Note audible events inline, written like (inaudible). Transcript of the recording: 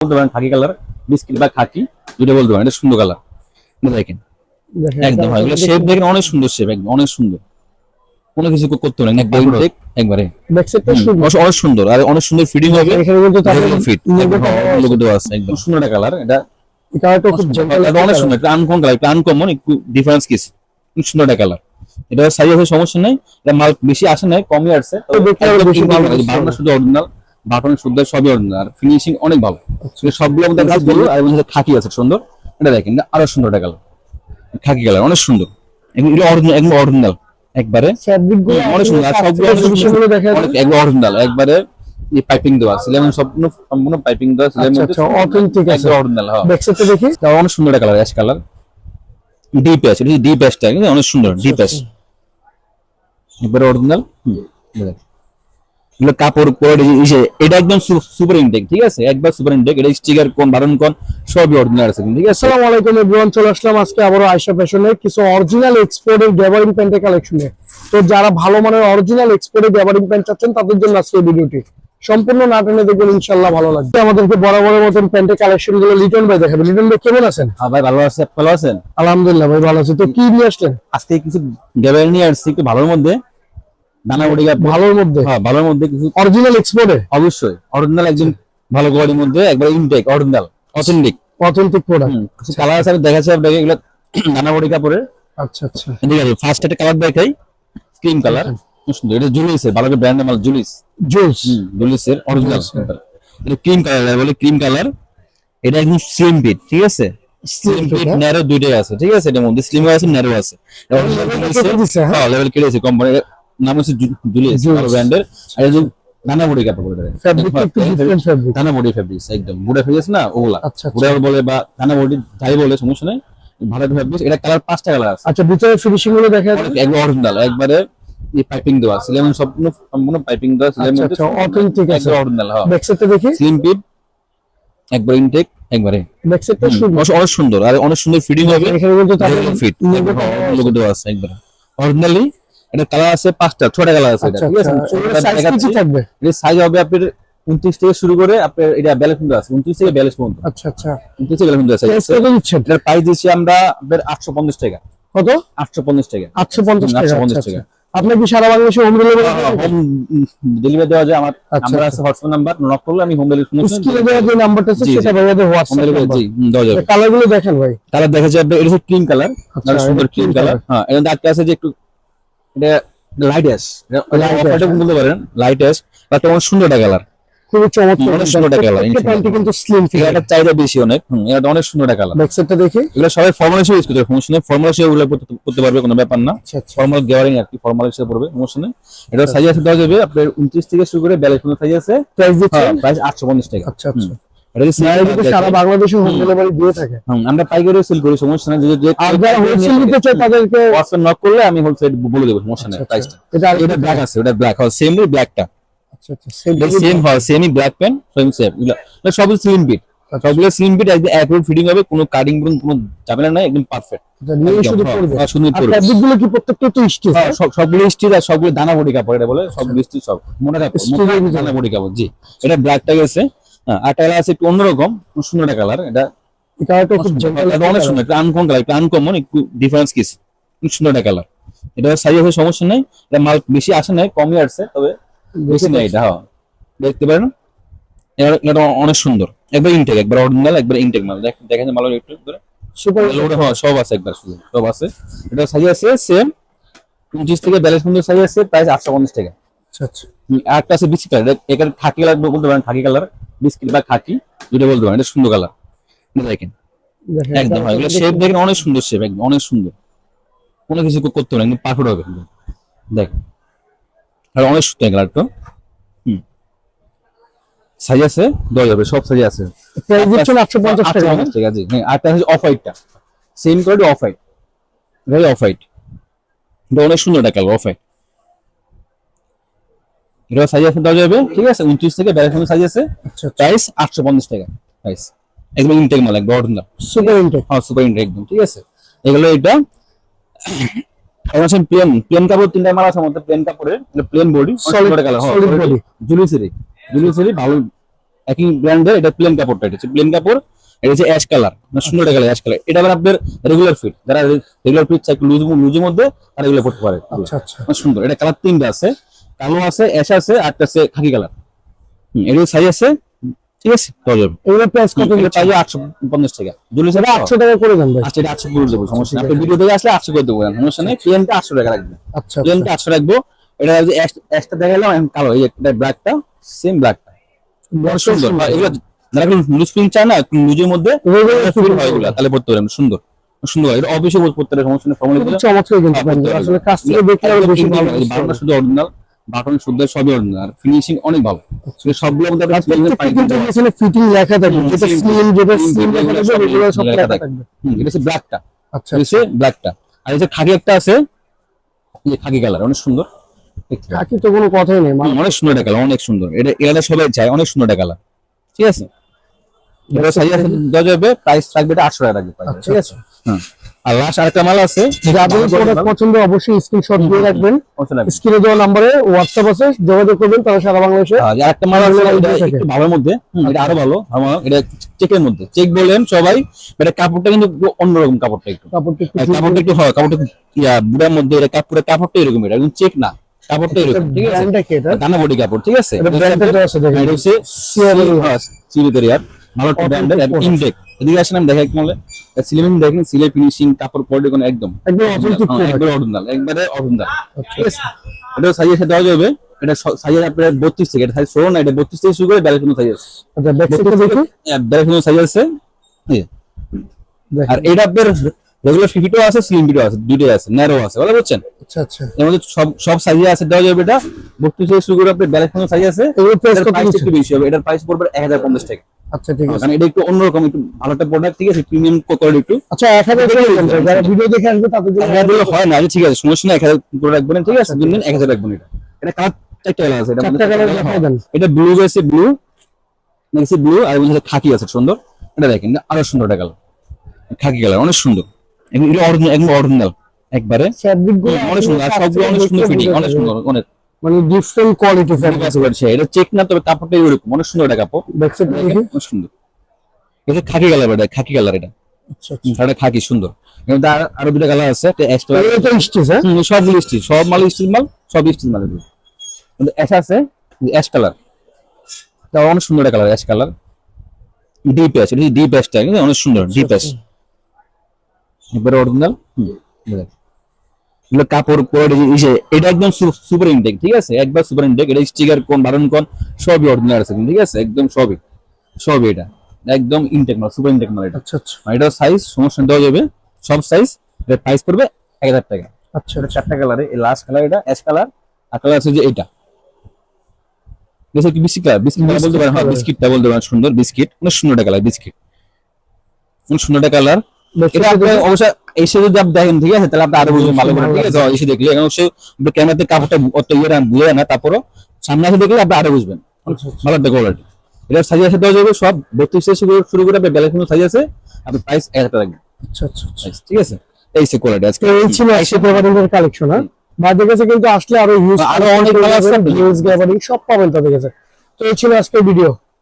বলতে পারেন খাকি colour biscuit বা খাকি দুটো বলতে পারেন এটা সুন্দর কালার দেখেন একদম হয়। শেপ দেখেন। অনেক সুন্দর শেপ একদম অনেক সুন্দর। কোনো কিছু করতে হবে না একবারে। ব্যাক সাইডটা হুম, সুন্দর। অনেক সুন্দর আর অনেক সুন্দর ফিটিং হবে। এখানে কিন্তু তাদের ফিট লোগোটা লোগো দেওয়া আছে একদম। সুন্দর একটা কালার এটা এই কালারটা খুব জেন্টাল এটা অনেক সুন্দর আনকমন কালার আনকমন একটু ডিফারেন্স কিছু। সুন্দর একটা কালার এটা সাইজ সমস্যা নাই এটা মাল বেশি আসে নাই কমই আসছে শুধু অরিজিনাল বাটন শুদ্ধ সবই অরিজিনাল আর ফিনিশিং অনেক ভালো। আচ্ছা। সবগুলো আমাদের কাছে বলব আর এর খাকি আছে সুন্দর। এটা দেখেন এটা আরও সুন্দর একটা কালার খাকি কালার অনেক সুন্দর। এগুলো অরিজিনাল একদম অরিজিনাল একবারে। অনেক সুন্দর আর সবগুলো সুন্দর। একবার অরিজিনাল একবারে এই পাইপিং দেওয়া সিলেমন সম্পূর্ণ সম্পূর্ণ পাইপিং দেওয়া সিলেমন আচ্ছা, আছে। অরিজিনাল হ্যাঁ। দেখি। অনেক সুন্দর একটা colour ash colour deep ash এটা ডিপ অ্যাশটা কিন্তু অনেক সুন্দর ডিপ অ্যাশ একবারে অরিজিনাল এগুলো কাপড় ইসে এটা একদম সুপার ইনটেক ঠিক আছে? একবার সুপার ইনটেক এটা স্টিকার কোন বারণ কোন সবই অরিজিনাল আছে ঠিক আছে? আসসালামু আলাইকুম এভরিওয়ান চলে আসলাম আজকে আয়শা ফ্যাশনের কিছু অরিজিনাল এক্সপোর্টের গ্যাবারিং প্যান্টের কালেকশনে তো যারা ভালো মানের অরিজিনাল এক্সপোর্টের গ্যাবারিং প্যান্ট চাচ্ছেন তাদের জন্য আজকে এই ভিডিওটি সম্পূর্ণ না টেনে দেখবেন ইনশাল্লাহ ভালো লাগবে। আমাদেরকে বরাবরের মতন প্যান্টের কালেকশনগুলো লিটন ভাই দেখাবে। লিটন ভাই কেমন আছেন? হ্যাঁ ভাই ভালো আছে ভালো আছেন? আলহামদুলিল্লাহ ভাই ভালো আছে। তো কি নিয়ে আসলেন? আজকে কিছু ডেভাইল নিয়ে আসছি একটু ভালোর মধ্যে। দানা ভালোর মধ্যে। হ্যাঁ ভালোর মধ্যে কিছু অরিজিনাল এক্সপোর্টে অবশ্যই। অরিজিনাল একদম ভালো কোয়ালিটির মধ্যে একবার intact original authentic authentic product কিছু কালার আছে আমি দেখাচ্ছি আপনাকে এগুলো (clears throat) দানা বডি কাপড়ের আচ্ছা আচ্ছা। ঠিক আছে ফার্স্ট একটা কালার দেখাই। ক্রিম কালার সুন্দর। এটা ভালো ব্র্যান্ড মাল জুলিস জুলস জুলিসের অরিজিনাল এটা ক্রিম কালার বলে ক্রিম কালার এটা একদম স্লিম ফিট ঠিক আছে? স্লিম fit, ফিট হ্যাঁ? ন্যারো দুইটাই আছে ঠিক আছে? এটার মধ্যে স্লিম আছে ন্যারো আছে। কেটে দিছে, হ্যাঁ? হ্যাঁ নাম হচ্ছে Julius। ব্র্যান্ডের আর নানা বডি কাপড় বলে দেয় ফ্যাব্রিক একটু ডিফারেন্ট ফ্যাব্রিক দানা বডি ফেব্রিক্স একদম। বুড়া ফেব্রিক্স না ওগুলা। আচ্ছা, আচ্ছা। বুড়া বলে বা বডি যাই বলে সমস্যা নেই। ভালো ফেব্রিক্স এটা কালার পাঁচটা কালার আছে। আচ্ছা ভিতরে ফিনিশিংগুলো দেখা যাচ্ছে? একবার অরিজিনাল একবারে এই পাইপিং দেওয়া সিলেমন সম্পূর্ণ সম্পূর্ণ পাইপিং দেওয়া সিলেমন আচ্ছা, আচ্ছা, authentic আছে। অরিজিনাল হ্যাঁ। ব্যাক দেখি। স্লিম পিট একবার ইনটেক একবারে। ব্যাক সাইডটা সুন্দর। অনেক- সুন্দর আর অনেক সুন্দর ফিটিং হবে। এখানে কিন্তু ফিট লোগো দেওয়া আছে। একবার। অরিজিনালি এটা কালার আছে পাঁচটা ছটা কালার আছে আচ্ছা ঠিক আছে? আচ্ছা সাইজ থাকবে? এর সাইজ হবে আপনার উনত্রিশ থেকে শুরু করে আপনার এটা ব্যালেন্স পর্যন্ত আছে উনত্রিশ থেকে ব্যালেন্স পর্যন্ত। আচ্ছা আচ্ছা। উনত্রিশ থেকে ব্যালেন্স পর্যন্ত আছে। এটার প্রাইস দিচ্ছি আমরা আপনার আটশো পঞ্চাশ টাকা। কত? আটশো পঞ্চাশ টাকা। আটশো পঞ্চাশ টাকা 850 আচ্ছা, টাকা। আচ্ছা। আপনি কি সারা বাংলাদেশে হোম ডেলিভারি হোম ডেলিভারি দেওয়া যায়। আমার আচ্ছা, আচ্ছা। আছে হোয়াটসঅ্যাপ নাম্বার নক করলে আমি হোম ডেলিভারি স্ক্রিনে দেওয়া যে নাম্বারটা আছে সেটা জি। ভাইয়াদের হোয়াটসঅ্যাপ নাম্বার জি দেওয়া যাবে। কালারগুলো দেখেন ভাই। কালার দেখা যাবে এটা হচ্ছে ক্রিম কালার আচ্ছা, সুন্দর ক্রিম কালার হ্যাঁ মধ্যে একটা আছে যে একটু এটা বলতে পারেন অনেক সুন্দর একটা কালার খুবই চমৎকার অনেক সুন্দর একটা colour, প্রত্যেকটা কিন্তু স্লিম ফিট এটা চাহিদা বেশি অনেক। এটা অনেক সুন্দর একটা কালার ব্যাক সাইডটা দেখি। এগুলো সবাই ফর্মাল হিসেবে ইউজ করতে সমস্যা নেই ফর্মাল হিসেবে এগুলো করতে- করতে পারবে কোনো ব্যাপার না। আচ্ছা আচ্ছা। ফর্মাল গেয়ারিং আর কি ফর্মাল হিসেবে পড়বে এটা সাইজ আছে দেওয়া যাবে আপনার উনত্রিশ থেকে শুরু করে পর্যন্ত সাইজ আছে। প্রাইস প্রাইস পঞ্চাশ টাকা। আচ্ছা আচ্ছা। সারা বাংলাদেশে হোম। ডেলিভারি দিয়ে থাকে। আমরা পাইকারি সেল করি সমস্যা নেই যদি যে হোলসেল নিতে চায় তাদেরকে হোয়াটসঅ্যাপ নক করলে আমি হোলসেল বলে দেবো সমস্যা নেই প্রাইসটা এটা এটা ব্ল্যাক আছে ওটা ব্ল্যাক হয় সেম ব্ল্যাকটা আচ্ছা আচ্ছা সেম হয় সেমই ব্ল্যাক সেম সেম সবগুলো স্লিম বিট সবগুলো স্লিম বিট একদম অ্যাকুরেট ফিটিং হবে কোনো কাটিং কোনো কোনো ঝামেলা নাই একদম পারফেক্ট এটা শুধু পড়বে শুধু পড়বে ফ্যাব্রিকগুলো কি প্রত্যেকটা তো স্টিচ হ্যাঁ, সব সবগুলো স্টিচ আর সবগুলো দানা বডি কাপড় এটা বলে সব স্টিচ সব। এর ভিতরে। দানা বডি কাপড় জি। এটা ব্ল্যাকটা গেছে। হ্যাঁ আর কালার আছে একটু অন্যরকম সুন্দর একটা কালার এটা খুব অনেক সুন্দর একটা আনকমন কালার একটা আনকমন একটু ডিফারেন্স কিছু। খুব সুন্দর একটা কালার এটা সাইজ সমস্যা নাই এটা মাল বেশি আসে নাই কমই আসছে তবে বেশি নাই এটা হ্যাঁ। দেখতে পারেন। এটা অনেক সুন্দর। একবার ইনটেক একবার অরিজিনাল একবার ইনটেক মাল। দেখেন মাল একটু ধরে সুপার লোড হ্যাঁ সব আছে একবার শুধু সব আছে। এটা সাইজ আছে সেম পঁচিশ থেকে পর্যন্ত সাইজ আছে প্রাইস আটশো পঞ্চাশ টাকা। আচ্ছা আচ্ছা। আছে কালার এখানে খাকি কালার বলতে পারেন খাকি কালার বিস্কিট বা খাকি দুটো বলতে পারেন। এটা সুন্দর কালার। দেখেন। একদম হয়। এগুলো শেপ দেখেন অনেক সুন্দর শেপ একদম অনেক সুন্দর। কোনো কিছু করতে হবে না একদম পারফেক্ট হবে। দেখেন। আর অনেক সুন্দর কালারটা। হুম। সাইজ আছে? দেওয়া যাবে সব সাইজ আছে। প্রাইস টাকা। হ্যাঁ আরটা হচ্ছে off হোয়াইটটা same off white off white এটা অনেক সুন্দর একটা কালার অফ হোয়াইট এটা সাইজ আছে ঠিক আছে? উনত্রিশ থেকে সাইজ আছে। আচ্ছা আচ্ছা। প্রাইস আটশো পঞ্চাশ টাকা প্রাইস একদম ইনটেক মাল একদম অরিজিনাল সুপার ইনটেক হ্যাঁ সুপার ইনটেক একদম ঠিক আছে? এগুলো এটা এখন আছে প্লেন প্লেন কাপড় তিনটা মাল আছে আমাদের প্লেন কাপড়ের plain body Solid- colour solid body। জুলিসেরি জুলিসেরি ভালো একই ব্র্যান্ডের এটা প্লেন কাপড়টা এটা প্লেন কাপড় এটা হচ্ছে অ্যাশ কালার সুন্দর কালার অ্যাশ কালার এটা আবার আপনার রেগুলার ফিট যারা রেগুলার ফিট চাই লুজ লুজের মধ্যে তারা এগুলো পড়তে পারে। আচ্ছা আচ্ছা। সুন্দর এটা কালার তিনটা আছে। কালো আছে অ্যাশ আছে আর একটা আছে খাকি কালারের সাইজ আছে। ঠিক আছে? এগুলো প্রাইস কত আটশো পঞ্চাশ টাকা। দুলি সেটা আটশো টাকা করে দেন ভাই। আচ্ছা এটা আটশো করে দেবো সমস্যা আপনি ভিডিও দেখে আসলে আটশো করে দেবো সমস্যা নেই। প্লেনটা আটশো টাকা রাখবেন আচ্ছা আচ্ছা। প্লেনটা আটশো রাখব। এটা দেখালাম এখন কালো এই এটা ব্ল্যাকটা সেম ব্ল্যাকটা বর্ষার সুন্দর। সময়। আর এগুলো যারা লুজ প্রিন্ট চায় না লুজের মধ্যে ফিল হয় এগুলো তাহলে পড়তে পারেন সুন্দর। সুন্দর। এটা অফিসে পড়তে পারে সমস্যা নেই ফর্মালি চমৎকার আসলে কাছ থেকে দেখলে বেশি ভালো শুধু অরিজিনাল বাটন শুদ্ধ সবই অরিজিনাল আর ফিনিশিং অনেক ভালো। সবগুলো। এখানে ফিটিং লেখা থাকবে যেটা স্লিম যেটা স্লিম লেখা সব লেখা থাকবে। এটা হচ্ছে ব্ল্যাকটা আচ্ছা এটা ব্ল্যাকটা আর এই যে খাকি একটা আছে এই খাকি কালার অনেক সুন্দর। বাকি তো কোনো কথাই নেই হুম, অনেক সুন্দর একটা কালার অনেক সুন্দর। এটা এটা সবাই চায় অনেক সুন্দর একটা কালার ঠিক আছে? এটা সাইজ আছে দেওয়া যাবে প্রাইস থাকবে এটা আটশো টাকা রাখবে আচ্ছা, ঠিক আছে? হুম। আর লাস্ট আরেকটা মাল আছে। যাদের প্রোডাক্ট পছন্দ অবশ্যই স্ক্রিনশট দিয়ে রাখবেন। স্ক্রিনে দেওয়া নম্বরে হোয়াটসঅ্যাপ আছে যোগাযোগ করবেন তারা সারা বাংলাদেশে আর আরেকটা মাল আছে এটা একটু ভালোর মধ্যে এটা আরও ভালো। মাল। এটা চেকের মধ্যে। চেক বলেন সবাই এটা কাপড়টা কিন্তু অন্যরকম কাপড়টা একটু। কাপড়টা একটু কাপড়টা একটু হয় কাপড়টা ইয়া বুড়ার মধ্যে এটা কাপড়ের কাপড়টা এরকম এটা কিন্তু চেক না। কাপড়টা এরকম ঠিক আছে? দানা বডি কাপড় ঠিক আছে? এটা হচ্ছে সিরিয়ার ভালো ব্র্যান্ডের ইনটেক। এদিকে আসেন আমি দেখাই মলে সিলিমিং দেখেন সিলে ফিনিশিং কাপড় পরে কোনো একদম। একদম অথেন্টিক হ্যাঁ, একবারে অরিজিনাল একবারে অরিজিনাল ঠিক আছে? এটা সাইজের সাথে দেওয়া যাবে। এটা সাইজের আপনার বত্রিশ থেকে এটা সাইজ ষোলো না এটা বত্রিশ থেকে শুরু করে ব্যালেন্স কোনো সাইজ আছে আচ্ছা বেলা কোনো সাইজ আছে। আর এটা আপনার রেগুলার ফিটও আছে স্লিম ফিটও আছে দুটোই আছে ন্যারো আছে বলা বুঝছেন? আচ্ছা আচ্ছা। এর মধ্যে সব সব সাইজে আছে দেওয়া যাবে এটা। বত্রিশ থেকে শুরু করে আপনার বেলা কোনো সাইজ আছে এগুলো প্রাইস কত একটু বেশি হবে এটার প্রাইস পড়বে এক হাজার পঞ্চাশ টাকা। আচ্ছা ঠিক আছে। কারণ এটা একটু অন্যরকম একটু ভালো একটা প্রোডাক্ট ঠিক আছে প্রিমিয়াম কোয়ালিটি একটু। আচ্ছা এক হাজার করে দেন ভাই। যারা ভিডিও দেখে আসবে তাদের জন্য এক হাজার দিলে হয় না আচ্ছা ঠিক আছে সমস্যা নেই এক হাজার করে রাখবেন ঠিক আছে দিন দিন এক হাজার রাখবেন এটা। এটা কালার চারটা কালার আছে এটা কালার দেন। এটা ব্লু আছে ব্লু নেক্সট ব্লু আর এর মধ্যে খাকি আছে সুন্দর। এটা দেখেন আরও সুন্দর একটা কালার খাকি কালার অনেক সুন্দর। এটা অরিজিনাল অরিজিনাল। একবারে। অনেক সুন্দর আর সবগুলো অনেক সুন্দর ফিটিং অনেক সুন্দর অনেক। মানে ডিফারেন্ট কোয়ালিটি আছে। এটা চেক না তবে কাপড়টা এরকম অনেক সুন্দর কাপড়। অনেক সুন্দর। এটা খাকি কালার এটা খাকি কালার এটা। আচ্ছা আচ্ছা। খাকি সুন্দর। আর- আরও দুটা কালার আছে একটা এক্সট্রা এগুলো তো স্টিচ হ্যাঁ? সবগুলো স্টিচ সব মাল স্টিচ মাল সব স্টিচ মাল এগুলো। কিন্তু অ্যাশ আছে কালার এটা অনেক সুন্দর একটা কালার কালার ডিপ এটা ডিপ অনেক সুন্দর ডিপ অ্যাশ এবারে অরিজিনাল এগুলো কাপড় কোয়ালিটি এটা একদম সুপার ইনটেক ঠিক আছে? একবার সুপার ইনটেক এটা স্টিকার কোন বারণ কোন সবই অরিজিনাল আছে ঠিক আছে? একদম সবই সবই এটা। একদম ইনটেক মাল সুপার ইনটেক মাল এটা। আচ্ছা আচ্ছা। এটা সাইজ সমস্যা দেওয়া যাবে। সব সাইজ এটা প্রাইস পড়বে এক হাজার টাকা। আচ্ছা এটা চারটা কালারে এই লাস্ট কালার এটা অ্যাশ কালার আর কালার আছে যে এটা। কি বিস্কিট কালার বিস্কিট বলতে পারেন হ্যাঁ বিস্কিটটা বলতে পারেন সুন্দর বিস্কিট অনেক সুন্দর কালার বিস্কিট অনেক সুন্দর কালার এটা আপনি অবশ্যই এসে যদি আপনি দেখেন ঠিক আছে তাহলে আপনি আরও বুঝবেন ভালো করে ঠিক আছে? এসে দেখলে এখন অবশ্যই ক্যামেরাতে কাপড়টা অত ইয়ে বুঝে না তারপরও সামনে এসে দেখলে আপনি আরও বুঝবেন। ভালো একটা কোয়ালিটি এটা সাইজ আছে দেওয়া যাবে সব বত্রিশ থেকে শুরু করে আপনি বেলা কোনো সাইজ আছে আপনি প্রাইস এক হাজার টাকা আচ্ছা আচ্ছা আচ্ছা। ঠিক আছে? এই সে কোয়ালিটি আজকে এই ছিল কালেকশন হ্যাঁ? কাছে কিন্তু আসলে আরও ইউজ আরও অনেক আছে। ইউজ গ্যাবারিং সব পাবেন তাদের কাছে। তো এই ছিল আজকের ভিডিও